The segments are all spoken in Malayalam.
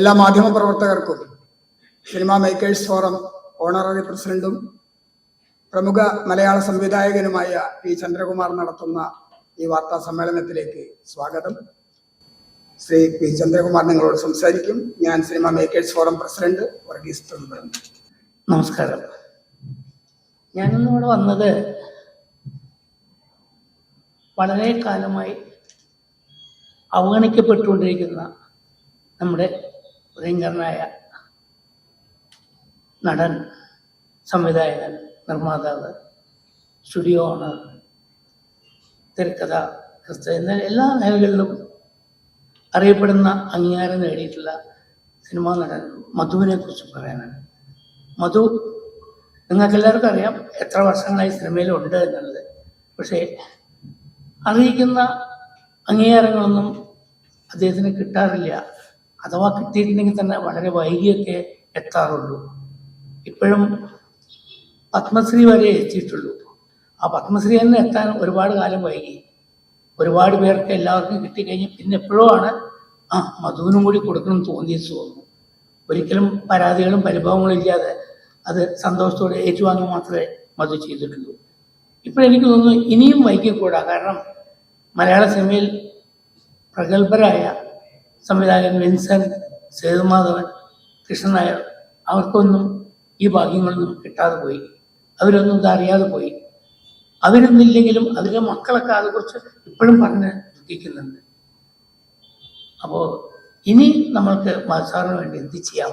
എല്ലാ മാധ്യമ പ്രവർത്തകർക്കും സിനിമാ മേക്കേഴ്സ് ഫോറം ഓണററി പ്രസിഡന്റും പ്രമുഖ മലയാള സംവിധായകനുമായ പി ചന്ദ്രകുമാർ നടത്തുന്ന ഈ വാർത്താ സമ്മേളനത്തിലേക്ക് സ്വാഗതം. ശ്രീ പി ചന്ദ്രകുമാർ നിങ്ങളോട് സംസാരിക്കും. ഞാൻ cinema makers forum president Varghese Thumban നമസ്കാരം. ഞാനിന്നിവിടെ വന്നത് വളരെ കാലമായി അവഗണിക്കപ്പെട്ടുകൊണ്ടിരിക്കുന്ന നമ്മുടെ പ്രിയങ്കരനായ നടൻ സംവിധായകൻ നിർമ്മാതാവ് സ്റ്റുഡിയോ ഓണർ തിരക്കഥ ക്രിസ്തു എല്ലാ മേഖലകളിലും അറിയപ്പെടുന്ന അംഗീകാരം നേടിയിട്ടുള്ള സിനിമാ നടൻ മധുവിനെ കുറിച്ച് പറയാനാണ്. മധു നിങ്ങൾക്ക് എല്ലാവർക്കും അറിയാം എത്ര വർഷങ്ങളായി സിനിമയിലുണ്ട് എന്നുള്ളത്. പക്ഷേ അറിയിക്കുന്ന അംഗീകാരങ്ങളൊന്നും അദ്ദേഹത്തിന് കിട്ടാറില്ല. അഥവാ കിട്ടിയിട്ടുണ്ടെങ്കിൽ തന്നെ വളരെ വൈകിയൊക്കെ എത്താറുള്ളൂ. ഇപ്പോഴും പത്മശ്രീ വരെ എത്തിയിട്ടുള്ളൂ. ആ പത്മശ്രീ തന്നെ എത്താൻ ഒരുപാട് കാലം വൈകി. ഒരുപാട് പേർക്ക് എല്ലാവർക്കും കിട്ടിക്കഴിഞ്ഞ് പിന്നെ എപ്പോഴും ആണ് ആ മധുവിനും കൂടി കൊടുക്കണം തോന്നിയെന്ന് തോന്നുന്നു. ഒരിക്കലും പരാതികളും പരിഭവങ്ങളും ഇല്ലാതെ അത് സന്തോഷത്തോടെ ഏറ്റുവാങ്ങി മാത്രമേ മധു ചെയ്തിട്ടുള്ളൂ. ഇപ്പോഴെനിക്ക് തോന്നുന്നു ഇനിയും വൈകിക്കൂടാ. കാരണം മലയാള സിനിമയിൽ പ്രഗത്ഭരായ സംവിധായകൻ വിൻസെന്റ് സേതുമാധവൻ കൃഷ്ണൻ നായർ അവർക്കൊന്നും ഈ ഭാഗ്യങ്ങളൊന്നും കിട്ടാതെ പോയി. അവരൊന്നും ഇതറിയാതെ പോയി. അവരൊന്നില്ലെങ്കിലും അതിലെ മക്കളൊക്കെ അതേക്കുറിച്ച് ഇപ്പോഴും പറഞ്ഞ് ദുഃഖിക്കുന്നുണ്ട്. അപ്പോൾ ഇനി നമ്മൾക്ക് മത്സാറിന് വേണ്ടി എന്ത് ചെയ്യാം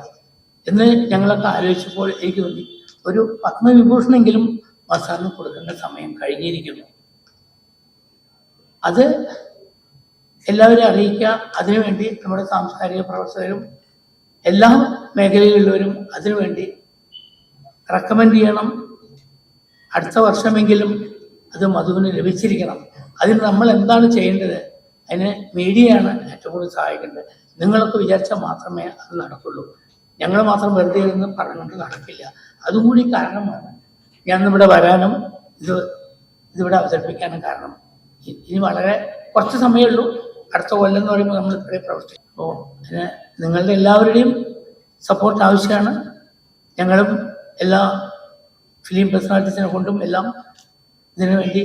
എന്ന് ഞങ്ങളൊക്കെ ആലോചിച്ചപ്പോൾ എനിക്ക് തോന്നി. ഒരു പത്മവിഭൂഷണെങ്കിലും മത്സാറിന് കൊടുക്കേണ്ട സമയം കഴിഞ്ഞിരിക്കുന്നു. അത് എല്ലാവരും അറിയിക്കുക. അതിനുവേണ്ടി നമ്മുടെ സാംസ്കാരിക പ്രവർത്തകരും എല്ലാ മേഖലയിലുള്ളവരും അതിനുവേണ്ടി റെക്കമെൻഡ് ചെയ്യണം. അടുത്ത വർഷമെങ്കിലും അത് മധുവിന് ലഭിച്ചിരിക്കണം. അതിന് നമ്മൾ എന്താണ് ചെയ്യേണ്ടത്? അതിന് മീഡിയയാണ് ഏറ്റവും കൂടുതൽ സഹായിക്കേണ്ടത്. നിങ്ങളൊക്കെ വിചാരിച്ചാൽ മാത്രമേ അത് നടക്കുള്ളൂ. ഞങ്ങൾ മാത്രം വെറുതെ ഇരുന്ന് പറഞ്ഞുകൊണ്ട് നടക്കില്ല. അതുകൂടി കാരണമാണ്. ഞാൻ ഇവിടെ വരാനും ഇത് ഇതിവിടെ അവതരിപ്പിക്കാനും കാരണം. ഇനി വളരെ കുറച്ച് സമയമേ ഉള്ളൂ അടുത്ത കൊല്ലം എന്ന് പറയുമ്പോൾ നമ്മൾ ഇത്രയും പ്രവർത്തിക്കും. അപ്പോൾ അതിന് നിങ്ങളുടെ എല്ലാവരുടെയും സപ്പോർട്ട് ആവശ്യമാണ്. ഞങ്ങളും എല്ലാ ഫിലിം പേഴ്സണാലിറ്റീസിനെ കൊണ്ടും എല്ലാം ഇതിനു വേണ്ടി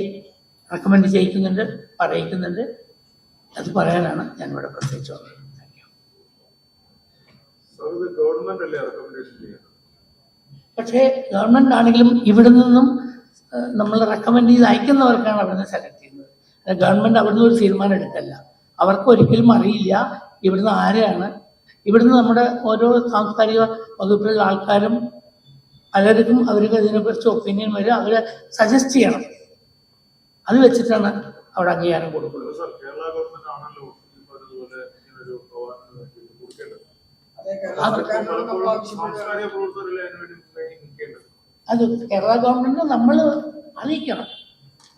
റെക്കമെൻഡ് ചെയ്യിക്കുന്നുണ്ട് പറയിക്കുന്നുണ്ട്. അത് പറയാനാണ് ഞാൻ ഇവിടെ പ്രത്യേകിച്ച് വന്നത് പക്ഷേ ഗവൺമെന്റ് ആണെങ്കിലും ഇവിടെ നിന്നും നമ്മൾ റെക്കമെൻഡ് ചെയ്ത് അയക്കുന്നവർക്കാണ് അവിടുന്ന് സെലക്ട് ചെയ്യുന്നത്. ഗവൺമെന്റ് അവിടുന്ന് ഒരു തീരുമാനം എടുക്കല്ല. അവർക്ക് ഒരിക്കലും അറിയില്ല ഇവിടുന്ന് ആരെയാണ് ഇവിടുന്ന് നമ്മുടെ ഓരോ സാംസ്കാരിക വകുപ്പിലുള്ള ആൾക്കാരും പലർക്കും അവർക്ക് ഇതിനെക്കുറിച്ച് ഒപ്പീനിയൻ വരും. അവരെ സജസ്റ്റ് ചെയ്യണം. അത് വെച്ചിട്ടാണ് അവിടെ അംഗീകാരം കൊടുക്കുന്നത്. അതേ കേരള സർക്കാരിനോട് നമ്മൾ അറിയിക്കണം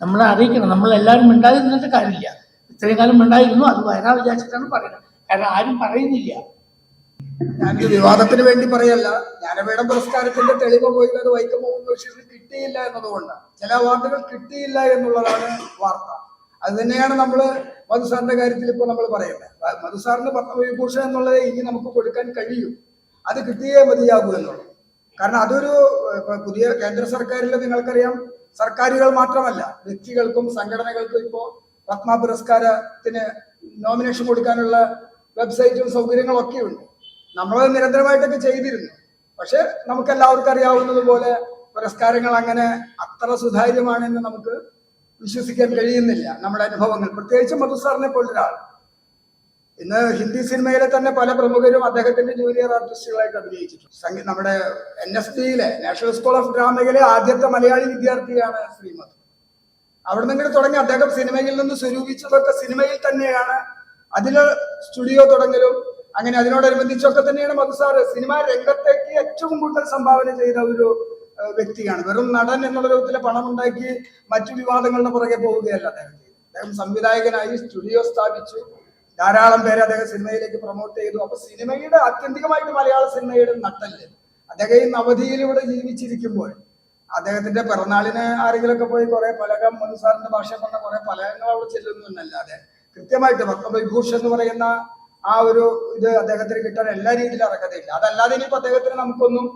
നമ്മൾ അറിയിക്കണം. നമ്മൾ എല്ലാവരും മിണ്ടാതിരുന്നിട്ട് കാര്യമില്ല. ഇത്രയും കാലം ഉണ്ടായിരുന്നു അത് വരാ വിചാരിച്ചിട്ടാണ് പറയുന്നത്. കാരണം ആരും പറയുന്നില്ല. ഞാനൊരു വിവാദത്തിന് വേണ്ടി പറയല്ല. ജ്ഞാനപീഠ പുരസ്കാരത്തിന്റെ തെളിവ് പോയി അത് വൈക്കം മുഹമ്മദ് ബഷീറിന് കിട്ടിയില്ല എന്നതുകൊണ്ടാണ് ചില അവാർഡുകൾ കിട്ടിയില്ല എന്നുള്ളതാണ് വാർത്ത. അത് തന്നെയാണ് നമ്മൾ മധുസാറിന്റെ കാര്യത്തിൽ ഇപ്പോൾ നമ്മൾ പറയുന്നത് മധുസാറിന്റെ മധുസാറിന് പത്മവിഭൂഷൺ എന്നുള്ളത് ഇനി നമുക്ക് കൊടുക്കാൻ കഴിയും. അത് കിട്ടിയേ മതിയാകൂ എന്നുള്ളത്. കാരണം അതൊരു പുതിയ കേന്ദ്ര സർക്കാരിൽ നിങ്ങൾക്കറിയാം സർക്കാരുകൾ മാത്രമല്ല വ്യക്തികൾക്കും സംഘടനകൾക്കും ഇപ്പോ പത്മ പുരസ്കാരത്തിന് നോമിനേഷൻ കൊടുക്കാനുള്ള വെബ്സൈറ്റും സൗകര്യങ്ങളും ഒക്കെ ഉണ്ട്. നമ്മൾ നിരന്തരമായിട്ടൊക്കെ ചെയ്തിരുന്നു. പക്ഷെ നമുക്ക് എല്ലാവർക്കും അറിയാവുന്നതുപോലെ പുരസ്കാരങ്ങൾ അങ്ങനെ അത്ര സുതാര്യമാണെന്ന് നമുക്ക് വിശ്വസിക്കാൻ കഴിയുന്നില്ല. നമ്മുടെ അനുഭവങ്ങൾ. പ്രത്യേകിച്ച് മധുസാറിനെ പോലൊരാൾ ഇന്ന് ഹിന്ദി സിനിമയിലെ തന്നെ പല പ്രമുഖരും അദ്ദേഹത്തിന്റെ ജൂനിയർ ആർട്ടിസ്റ്റുകളായിട്ട് അഭിനയിച്ചിട്ടുണ്ട്. സംഗീ- നമ്മുടെ എൻ എസ് ഡിയിലെ നാഷണൽ സ്കൂൾ ഓഫ് ഡ്രാമയിലെ ആദ്യത്തെ മലയാളി വിദ്യാർത്ഥിയാണ് ശ്രീമത് അവിടെ നിന്ന് തുടങ്ങി. അദ്ദേഹം സിനിമയിൽ നിന്ന് സ്വരൂപിച്ചതൊക്കെ സിനിമയിൽ തന്നെയാണ്. അതിൽ സ്റ്റുഡിയോ തുടങ്ങലും അങ്ങനെ അതിനോടനുബന്ധിച്ചൊക്കെ തന്നെയാണ് മധുസാറ്. സിനിമാ രംഗത്തേക്ക് ഏറ്റവും കൂടുതൽ സംഭാവന ചെയ്ത ഒരു വ്യക്തിയാണ്. വെറും നടൻ എന്നുള്ള രൂപത്തിൽ പണം ഉണ്ടാക്കി മറ്റു വിവാദങ്ങളുടെ പുറകെ പോവുകയല്ല അദ്ദേഹം അദ്ദേഹം സംവിധായകനായി സ്റ്റുഡിയോ സ്ഥാപിച്ചു. ധാരാളം പേരെ അദ്ദേഹം സിനിമയിലേക്ക് പ്രൊമോട്ട് ചെയ്തു. അപ്പൊ സിനിമയുടെ ആത്യന്തികമായിട്ട് മലയാള സിനിമയുടെ നട്ടൽ. അദ്ദേഹം ഈ ജീവിച്ചിരിക്കുമ്പോൾ അദ്ദേഹത്തിന്റെ പിറന്നാളിന് ആരെങ്കിലുമൊക്കെ പോയി കുറെ പലകം മനുസാറിന്റെ ഭാഷ പറഞ്ഞ കുറെ പലകങ്ങൾ അവിടെ ചെല്ലുന്നു എന്നല്ലാതെ കൃത്യമായിട്ട് പത്മവിഭൂഷ് എന്ന് പറയുന്ന ആ ഒരു ഇത് അദ്ദേഹത്തിന് കിട്ടാൻ എല്ലാ രീതിയിലും അർഹതയില്ല. അതല്ലാതെ ഇനിയിപ്പോ അദ്ദേഹത്തിന് നമുക്കൊന്നും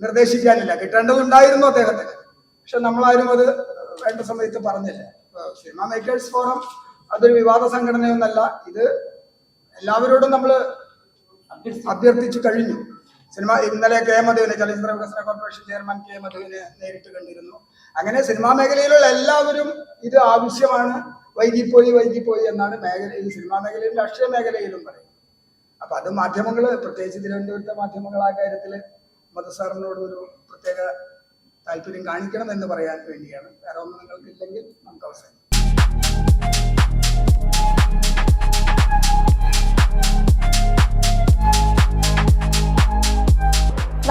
നിർദ്ദേശിക്കാനില്ല. കിട്ടേണ്ടതുണ്ടായിരുന്നു അദ്ദേഹത്തിന്. പക്ഷെ നമ്മളാരും അത് വേണ്ട സമയത്ത് പറഞ്ഞില്ല. സിനിമ മേക്കേഴ്സ് ഫോറം അതൊരു വിവാദ സംഘടനയൊന്നല്ല. ഇത് എല്ലാവരോടും നമ്മൾ അഭ്യർത്ഥിച്ചു കഴിഞ്ഞു. സിനിമ ഇന്നലെ കെ മധുവിനെ ചലച്ചിത്ര വികസന കോർപ്പറേഷൻ ചെയർമാൻ കെ മധുവിനെ നേരിട്ട് കണ്ടിരുന്നു. അങ്ങനെ സിനിമാ മേഖലയിലുള്ള എല്ലാവരും ഇത് ആവശ്യമാണ്. വൈകിപ്പോയി വൈകിപ്പോയി എന്നാണ് മേഖലയിൽ സിനിമാ മേഖലയിലും രാഷ്ട്രീയ മേഖലയിലും പറയുന്നത്. അപ്പൊ അത് മാധ്യമങ്ങൾ പ്രത്യേകിച്ച് തിരുവനന്തപുരത്തെ മാധ്യമങ്ങൾ ആ കാര്യത്തിൽ മതസാറിനോട് ഒരു പ്രത്യേക താല്പര്യം കാണിക്കണം എന്ന് പറയാൻ വേണ്ടിയാണ്. വേറെ ഒന്നും നിങ്ങൾക്കില്ലെങ്കിൽ നമുക്ക് അവസാനം